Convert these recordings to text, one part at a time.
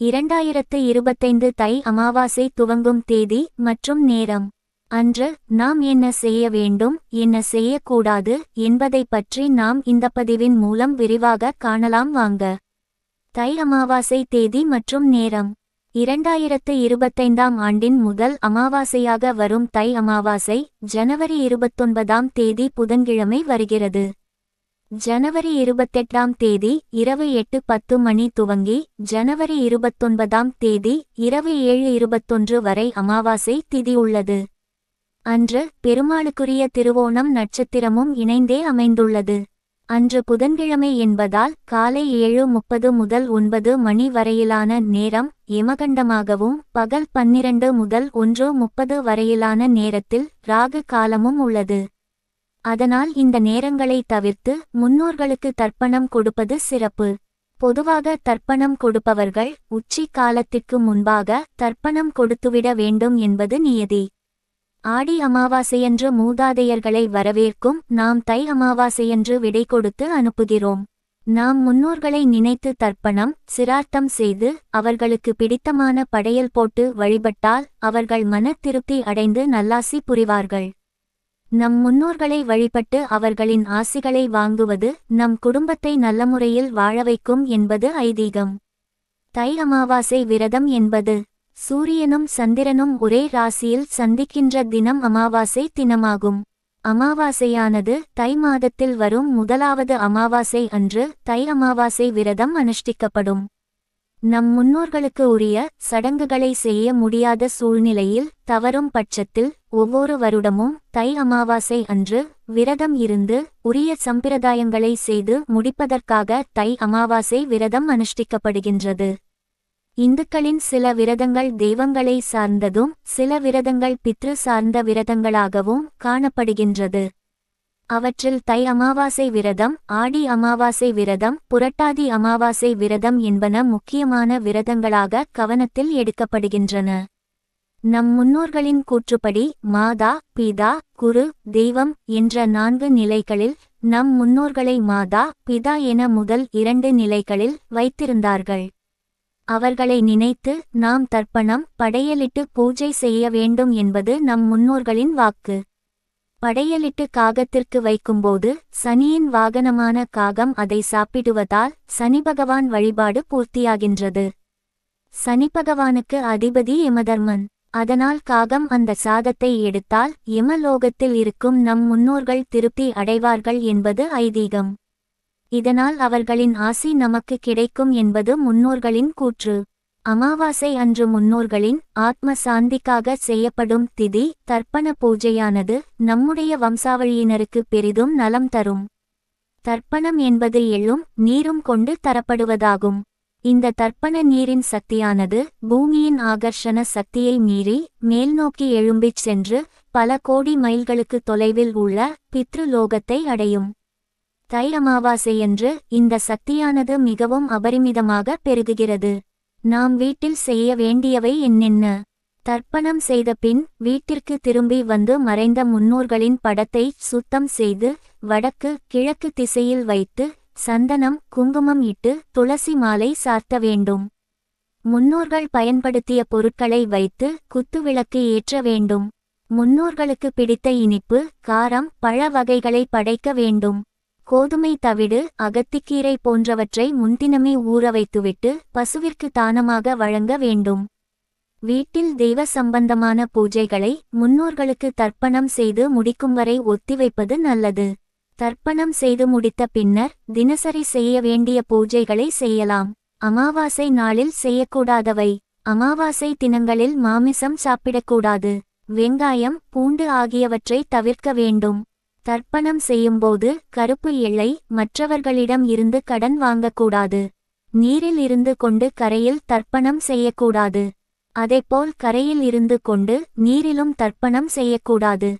இரண்டாயிரத்து இருபத்தைந்து தை அமாவாசை துவங்கும் தேதி மற்றும் நேரம். அன்று நாம் என்ன செய்ய வேண்டும் என்ன செய்யக்கூடாது என்பதை பற்றி நாம் இந்த பதிவின் மூலம் விரிவாக காணலாம் வாங்க. தை அமாவாசை தேதி மற்றும் நேரம். இரண்டாயிரத்து இருபத்தைந்தாம் ஆண்டின் முதல் அமாவாசையாக வரும் தை அமாவாசை ஜனவரி இருபத்தொன்பதாம் தேதி புதன்கிழமை வருகிறது. ஜனவரி இருபத்தெட்டாம் தேதி இரவு எட்டு பத்து மணி துவங்கி ஜனவரி இருபத்தொன்பதாம் தேதி இரவு ஏழு இருபத்தொன்று வரை அமாவாசை திதி உள்ளது. அன்று பெருமாளுக்குரிய திருவோணம் நட்சத்திரமும் இணைந்தே அமைந்துள்ளது. அன்று புதன்கிழமை என்பதால் காலை ஏழு முப்பது முதல் ஒன்பது மணி வரையிலான நேரம் இமகண்டமாகவும் பகல் பன்னிரண்டு முதல் ஒன்று முப்பது வரையிலான நேரத்தில் ராகு காலமும் உள்ளது. அதனால் இந்த நேரங்களை தவிர்த்து முன்னோர்களுக்கு தர்ப்பணம் கொடுப்பது சிறப்பு. பொதுவாக தர்ப்பணம் கொடுப்பவர்கள் உச்சி காலத்திற்கு முன்பாக தர்ப்பணம் கொடுத்துவிட வேண்டும் என்பது நியதி. ஆடி அமாவாசையன்று மூதாதையர்களை வரவேற்கும் நாம் தை அமாவாசையன்று விடை கொடுத்து அனுப்புகிறோம். நாம் முன்னோர்களை நினைத்து தர்ப்பணம் சிரார்த்தம் செய்து அவர்களுக்கு பிடித்தமான படையல் போட்டு வழிபட்டால் அவர்கள் மன திருப்தி அடைந்து நல்லாசி புரிவார்கள். நம் முன்னோர்களை வழிபட்டு அவர்களின் ஆசிகளை வாங்குவது நம் குடும்பத்தை நல்ல முறையில் வாழ வைக்கும் என்பது ஐதீகம். தை அமாவாசை விரதம் என்பது சூரியனும் சந்திரனும் ஒரே ராசியில் சந்திக்கின்ற தினம் அமாவாசை தினமாகும். அமாவாசையானது தை மாதத்தில் வரும் முதலாவது அமாவாசை அன்று தை அமாவாசை விரதம் அனுஷ்டிக்கப்படும். நம் முன்னோர்களுக்கு உரிய சடங்குகளை செய்ய முடியாத சூழ்நிலையில் தவறும் பட்சத்தில் ஒவ்வொரு வருடமும் தை அமாவாசை அன்று விரதம் இருந்து உரிய சம்பிரதாயங்களை செய்து முடிப்பதற்காக தை அமாவாசை விரதம் அனுஷ்டிக்கப்படுகின்றது. இந்துக்களின் சில விரதங்கள் தெய்வங்களை சார்ந்ததும் சில விரதங்கள் பித்ரு சார்ந்த விரதங்களாகவும் காணப்படுகின்றது. அவற்றில் தை அமாவாசை விரதம் ஆடி அமாவாசை விரதம் புரட்டாதி அமாவாசை விரதம் என்பன முக்கியமான விரதங்களாக கவனத்தில் எடுக்கப்படுகின்றன. நம் முன்னோர்களின் கூற்றுப்படி மாதா பிதா குரு தெய்வம் என்ற நான்கு நிலைகளில் நம் முன்னோர்களை மாதா பிதா என முதல் இரண்டு நிலைகளில் வைத்திருந்தார்கள். அவர்களை நினைத்து நாம் தர்ப்பணம் படையலிட்டு பூஜை செய்ய வேண்டும் என்பது நம் முன்னோர்களின் வாக்கு. படையலிட்டு காகத்திற்கு வைக்கும்போது சனியின் வாகனமான காகம் அதை சாப்பிடுவதால் சனி பகவான் வழிபாடு பூர்த்தியாகின்றது. சனி பகவானுக்கு அதிபதி யமதர்மன். அதனால் காகம் அந்த சாதத்தை எடுத்தால் யமலோகத்தில் இருக்கும் நம் முன்னோர்கள் திருப்தி அடைவார்கள் என்பது ஐதீகம். இதனால் அவர்களின் ஆசி நமக்கு கிடைக்கும் என்பது முன்னோர்களின் கூற்று. அமாவாசை அன்று முன்னோர்களின் ஆத்ம சாந்திக்காக செய்யப்படும் திதி தர்ப்பண பூஜையானது நம்முடைய வம்சாவளியினருக்கு பெரிதும் நலம் தரும். தர்ப்பணம் என்பது எள்ளும் நீரும் கொண்டு தரப்படுவதாகும். இந்த தர்ப்பண நீரின் சக்தியானது பூமியின் ஆகர்ஷண சக்தியை மீறி மேல்நோக்கி எழும்பிச் சென்று பல கோடி மைல்களுக்கு தொலைவில் உள்ள பித்ருலோகத்தை அடையும். தை அமாவாசையன்று இந்த சக்தியானது மிகவும் அபரிமிதமாக பெருகுகிறது. நாம் வீட்டில் செய்ய வேண்டியவை என்னென்ன? தர்ப்பணம் செய்த பின் வீட்டிற்கு திரும்பி வந்து மறைந்த முன்னோர்களின் படத்தை சுத்தம் செய்து வடக்கு கிழக்கு திசையில் வைத்து சந்தனம் குங்குமம் இட்டு துளசி மாலை சார்த்த வேண்டும். முன்னோர்கள் பயன்படுத்திய பொருட்களை வைத்து குத்துவிளக்கு ஏற்ற வேண்டும். முன்னோர்களுக்கு பிடித்த இனிப்பு காரம் பழ வகைகளை படைக்க வேண்டும். கோதுமை தவிடு அகத்திக்கீரை போன்றவற்றை முன்தினமே ஊற வைத்துவிட்டு பசுவிற்கு தானமாக வழங்க வேண்டும். வீட்டில் தெய்வ சம்பந்தமான பூஜைகளை முன்னோர்களுக்கு தர்ப்பணம் செய்து முடிக்கும் வரை ஒத்திவைப்பது நல்லது. தர்ப்பணம் செய்து முடித்த பின்னர் தினசரி செய்ய வேண்டிய பூஜைகளை செய்யலாம். அமாவாசை நாளில் செய்யக்கூடாதவை. அமாவாசை தினங்களில் மாமிசம் சாப்பிடக்கூடாது. வெங்காயம் பூண்டு ஆகியவற்றை தவிர்க்க வேண்டும். தர்ப்பணம் செய்யும்போது கருப்பு எல்லை மற்றவர்களிடம் இருந்து கடன் வாங்கக்கூடாது. நீரில் இருந்து கொண்டு கரையில் தர்ப்பணம் செய்யக்கூடாது. அதேபோல் கரையில் இருந்து கொண்டு நீரிலும் தர்ப்பணம் செய்யக்கூடாது.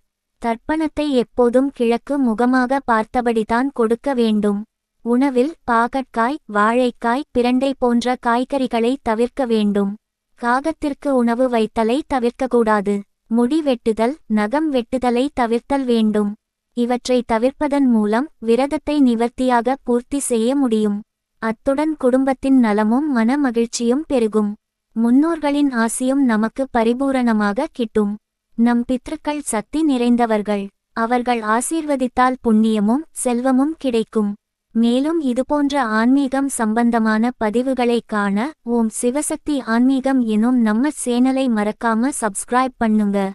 தர்ப்பணத்தை எப்போதும் கிழக்கு முகமாக பார்த்தபடிதான் கொடுக்க வேண்டும். உணவில் பாகற்காய் வாழைக்காய் பிரண்டை போன்ற காய்கறிகளை தவிர்க்க வேண்டும். காகத்திற்கு உணவு வைத்தலை தவிர்க்கக்கூடாது. முடி வெட்டுதல் நகம் வெட்டுதலை தவிர்த்தல் வேண்டும். இவற்றை தவிர்ப்பதன் மூலம் விரதத்தை நிவர்த்தியாக பூர்த்தி செய்ய முடியும். அத்துடன் குடும்பத்தின் நலமும் மன மகிழ்ச்சியும் பெருகும். முன்னோர்களின் ஆசியும் நமக்கு பரிபூரணமாக கிட்டும். நம் பித்ருக்கள் சக்தி நிறைந்தவர்கள். அவர்கள் ஆசீர்வதித்தால் புண்ணியமும் செல்வமும் கிடைக்கும். மேலும் இதுபோன்ற ஆன்மீகம் சம்பந்தமான பதிவுகளை காண ஓம் சிவசக்தி ஆன்மீகம் எனும் நம்ம சேனலை மறக்காம சப்ஸ்கிரைப் பண்ணுங்க.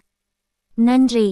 நன்றி.